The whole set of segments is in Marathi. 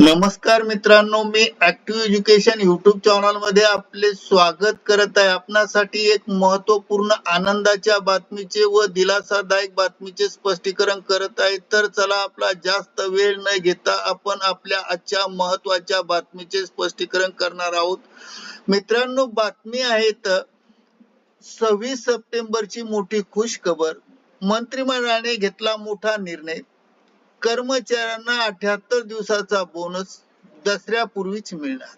नमस्कार मित्रांनो मी ऍक्टिव्ह एज्युकेशन युट्यूब चॅनलमध्ये आपले स्वागत करत आहे. आपणासाठी एक महत्त्वपूर्ण आनंदाच्या बातमीचे व दिलासादायक बातमीचे स्पष्टीकरण करत आहे. तर चला आपला जास्त वेळ न घेता आपण आपल्या आजच्या महत्त्वाच्या बातमीचे स्पष्टीकरण करणार आहोत. मित्रांनो बातमी आहे तर सव्वीस सप्टेंबरची मोठी खुश खबर मंत्रिमंडळाने घेतला मोठा निर्णय. कर्मचाऱ्यांना अठ्याहत्तर दिवसाचा बोनस दसऱ्यापूर्वीच मिळणार.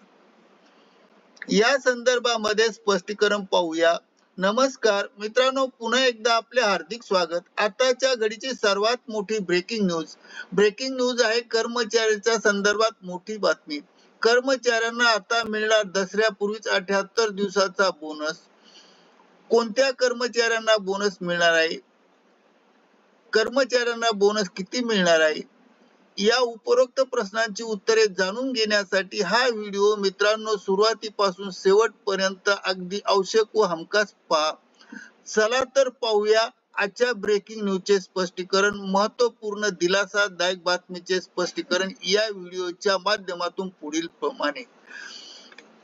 या संदर्भामध्ये स्पष्टीकरण पाहूया. नमस्कार मित्रांनो पुन्हा एकदा आपले हार्दिक स्वागत. आताच्या घडीची सर्वात मोठी ब्रेकिंग न्यूज ब्रेकिंग न्यूज आहे कर्मचाऱ्याच्या संदर्भात मोठी बातमी. कर्मचाऱ्यांना आता मिळणार दसऱ्यापूर्वीच अठ्याहत्तर दिवसाचा बोनस कोणत्या कर्मचाऱ्यांना बोनस मिळणार आहे? कर्मचाऱ्यांना बोनस किती मिळणार आहे? या उपरोक्त प्रश्नांची उत्तरे जाणून घेण्यासाठी हा व्हिडिओ मित्रांनो सुरुवातीपासून शेवटपर्यंत अगदी आवश्यक व हमखास पहा. चला तर पाहूया आजच्या ब्रेकिंग न्यूजचे स्पष्टीकरण. महत्त्वपूर्ण दिलासादायक बातमीचे स्पष्टीकरण या व्हिडिओच्या माध्यमातून पुढील प्रमाणे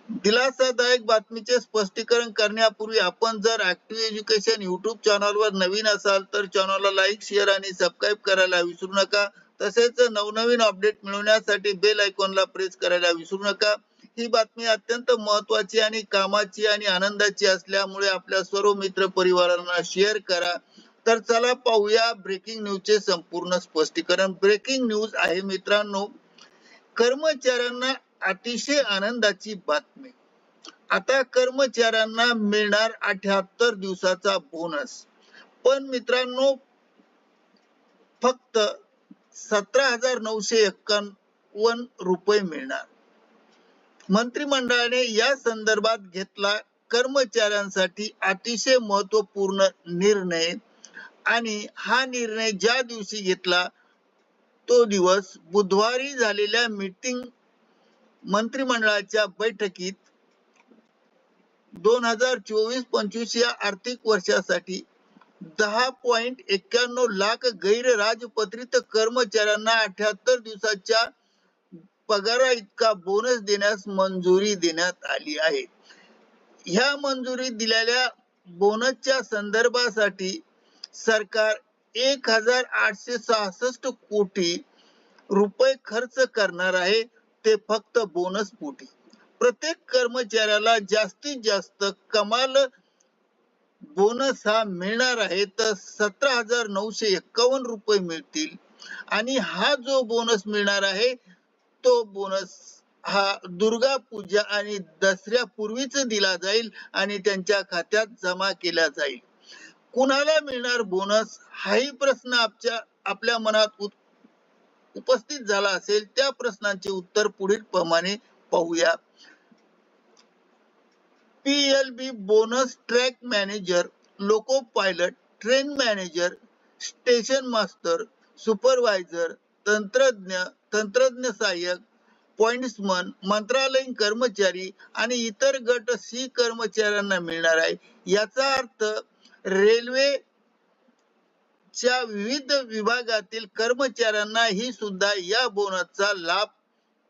दिलासादायक बातमीचे स्पष्टीकरण करण्यापूर्वी आपण जर ऍक्टिव्ह एज्युकेशन युट्यूब चॅनलवर नवीन असाल तर चॅनलला लाईक शेअर आणि सबस्क्राईब करायला विसरू नका. तसेच नवनवीन अपडेट मिळवण्यासाठी बेल आयकॉनला प्रेस करायला विसरू नका. ही बातमी अत्यंत महत्वाची आणि कामाची आणि आनंदाची असल्यामुळे आपल्या सर्व मित्र परिवारांना शेअर करा. तर चला पाहूया ब्रेकिंग न्यूजचे संपूर्ण स्पष्टीकरण. ब्रेकिंग न्यूज आहे मित्रांनो. कर्मचाऱ्यांना अतिशय आनंदाची बातमी. आता कर्मचाऱ्यांना मिळणार अठ्याहत्तर दिवसाचा बोनस पण मित्रांनो फक्त सतरा हजार नऊशे एक्कावन्न रुपये मिळणार. मंत्रिमंडळाने या संदर्भात घेतला कर्मचाऱ्यांसाठी अतिशय महत्त्वपूर्ण निर्णय आणि हा निर्णय ज्या दिवशी घेतला तो दिवस बुधवारी झालेल्या मीटिंग मंत्रिमंडळाच्या बैठकीत दोन हजार चोवीस पंचवीस या आर्थिक वर्षासाठी दहा पॉइंट एक्क्याण्णव लाख गैर राजपत्रित कर्मचाऱ्यांना अठ्याहत्तर दिवसाच्या पगारा इतका बोनस देण्यास मंजुरी देण्यात आली आहे. ह्या मंजुरी दिलेल्या बोनसच्या संदर्भासाठी सरकार एक हजार आठशे सहासष्ट कोटी रुपये खर्च करणार आहे. ते फक्त बोनस पोटी. प्रत्येक कर्मचाऱ्याला जास्तीत जास्त कमाल बोनस हा मिळणार आहे तर सतरा हजार नऊशे एक्कावन्न रुपये मिळतील. आणि हा जो बोनस मिळणार आहे तो बोनस हा दुर्गा पूजा आणि दसऱ्यापूर्वीच दिला जाईल आणि त्यांच्या खात्यात जमा केला जाईल. कुणाला मिळणार बोनस हाही प्रश्न आपल्या आपल्या मनात उपस्थित झाला असेल त्या प्रश्नांचे उत्तर पुढील प्रमाणे पाहूया PLB bonus track manager loco pilot train manager station master supervisor तंत्रज्ञ तंत्रज्ञ सहाय्यक पॉइंट्समन मंत्रालयीन कर्मचारी आणि इतर गट सी कर्मचाऱ्यांना मिळणार आहे. याचा अर्थ रेल्वे च्या विविध विभागातील कर्मचाऱ्यांना ही सुद्धा या बोनसचा लाभ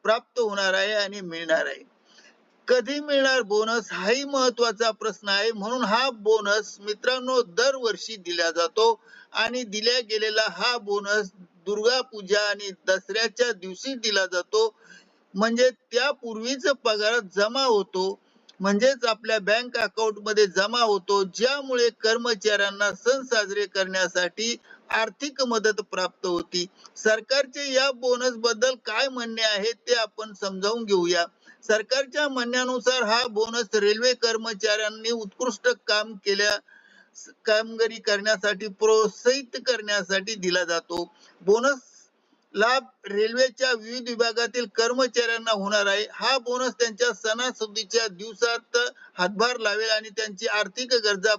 प्राप्त होणार आहे आणि मिळणार आहे. कधी मिळणार बोनस हाही महत्त्वाचा प्रश्न आहे. म्हणून हा बोनस मित्रांनो दरवर्षी दिला जातो आणि दिल्या गेलेला हा बोनस दुर्गा पूजा आणि दसऱ्याच्या दिवशी दिला जातो. म्हणजे त्यापूर्वीच पगार जमा होतो. म्हणजेच आपल्या बँक अकाउंटमध्ये जमा होतो ज्यामुळे कर्मचाऱ्यांना सण साजरे करण्यासाठी आर्थिक मदत प्राप्त होती. सरकारचे या बोनसबद्दल काय म्हणणे आहे ते आपण समजावून घेऊया. सरकारच्या म्हणण्यानुसार हा बोनस रेल्वे कर्मचाऱ्यांनी उत्कृष्ट काम केल्या कामगिरी करण्यासाठी प्रोत्साहित करण्यासाठी दिला जातो. बोनस लाभ रेल्वेच्या विविध विभागातील कर्मचाऱ्यांना होणार आहे. हा बोनस त्यांच्या सणासुदीच्या दिवसात हातभार लावेल आणि त्यांची आर्थिक गरजा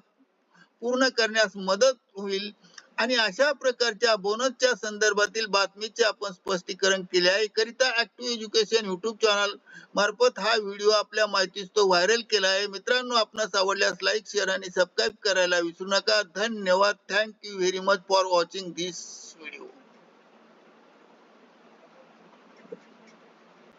पूर्ण करण्यास मदत होईल. आणि अशा प्रकारच्या बोनसच्या संदर्भातील बातमीचे आपण स्पष्टीकरण केले आहे. करिता ऍक्टिव्ह एज्युकेशन युट्यूब चॅनल मार्फत हा व्हिडिओ आपल्या माहितीस तो व्हायरल केला आहे. मित्रांनो आपणास आवडल्यास लाईक शेअर आणि सबस्क्राईब करायला विसरू नका. धन्यवाद. Thank you very much for watching this video